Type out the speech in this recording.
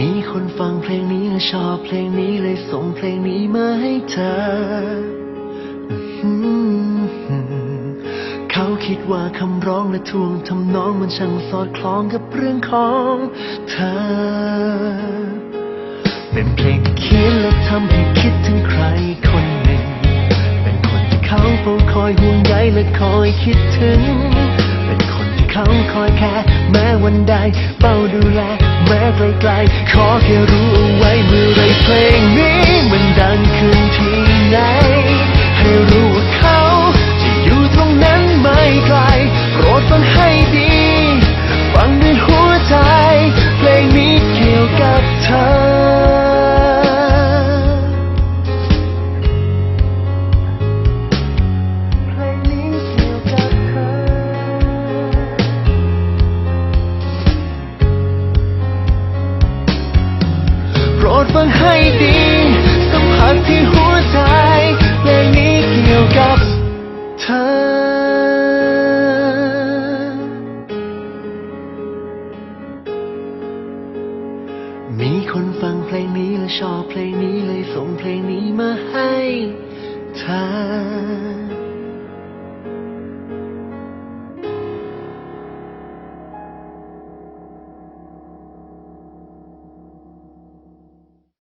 มีคนฟังเพลงนี้และชอบเพลงนี้เลยส่งเพลงนี้มาให้เธอ เขาคิดว่าคำร้องและท่วงทำนองมันช่างสอดคล้องกับเรื่องของเธอ เป็นเพลงที่เขียนและ เฝ้าคอยห่วงใยและคอยคิดถึง เป็นคนที่เขาคอยแค่แม้วันใดเฝ้าดูแลแม้ไกลๆขอแค่รู้เอาไว้ ฟังให้ดี สัมผัสที่หัวใจเพลงนี้เกี่ยวกับเธอมีคนฟังเพลงนี้และชอบเพลงนี้เลยส่งเพลงนี้มาให้เธอ